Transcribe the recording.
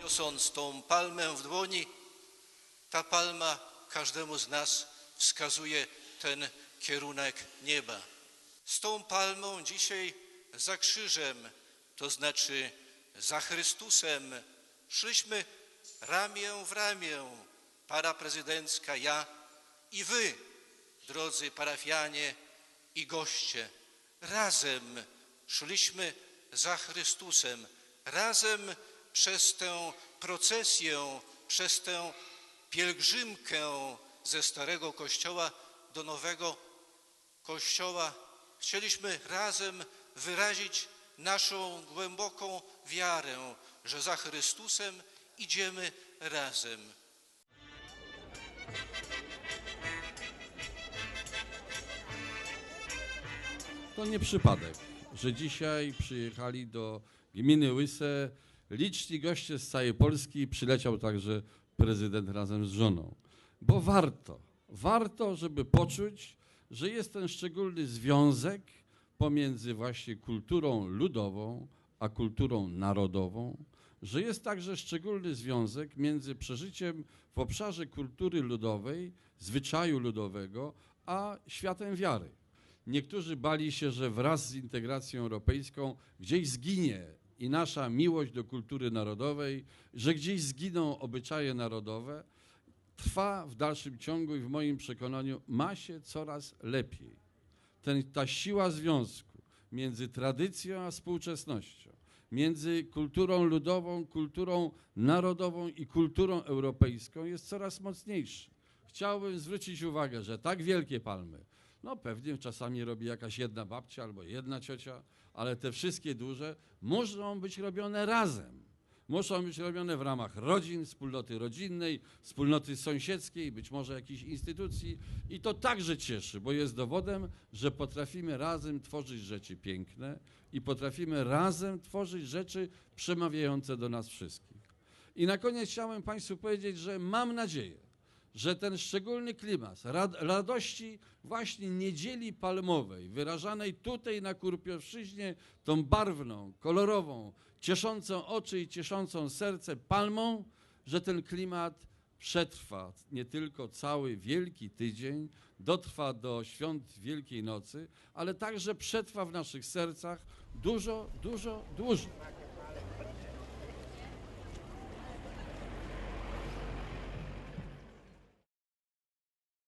Niosąc tą palmę w dłoni, ta palma każdemu z nas wskazuje ten kierunek nieba. Z tą palmą dzisiaj za krzyżem, to znaczy za Chrystusem, szliśmy ramię w ramię, para prezydencka, ja i wy, drodzy parafianie, i goście. Razem szliśmy za Chrystusem, razem przez tę procesję, przez tę pielgrzymkę ze Starego Kościoła do Nowego Kościoła. Chcieliśmy razem wyrazić naszą głęboką wiarę, że za Chrystusem idziemy razem. To nie przypadek, że dzisiaj przyjechali do gminy Łyse liczni goście z całej Polski. Przyleciał także prezydent razem z żoną. Bo warto, warto, żeby poczuć, że jest ten szczególny związek pomiędzy właśnie kulturą ludową a kulturą narodową, że jest także szczególny związek między przeżyciem w obszarze kultury ludowej, zwyczaju ludowego, a światem wiary. Niektórzy bali się, że wraz z integracją europejską gdzieś zginie i nasza miłość do kultury narodowej, że gdzieś zginą obyczaje narodowe. Trwa w dalszym ciągu i w moim przekonaniu ma się coraz lepiej. Ten, ta siła związku między tradycją a współczesnością, między kulturą ludową, kulturą narodową i kulturą europejską jest coraz mocniejszy. Chciałbym zwrócić uwagę, że tak wielkie palmy, no pewnie czasami robi jakaś jedna babcia albo jedna ciocia, ale te wszystkie duże muszą być robione razem. Muszą być robione w ramach rodzin, wspólnoty rodzinnej, wspólnoty sąsiedzkiej, być może jakiejś instytucji. I to także cieszy, bo jest dowodem, że potrafimy razem tworzyć rzeczy piękne i potrafimy razem tworzyć rzeczy przemawiające do nas wszystkich. I na koniec chciałem Państwu powiedzieć, że mam nadzieję, że ten szczególny klimat rad, radości właśnie niedzieli palmowej, wyrażanej tutaj na Kurpiowszczyźnie tą barwną, kolorową, cieszącą oczy i cieszącą serce palmą, że ten klimat przetrwa nie tylko cały Wielki Tydzień, dotrwa do świąt Wielkiej Nocy, ale także przetrwa w naszych sercach dużo, dużo dłużej.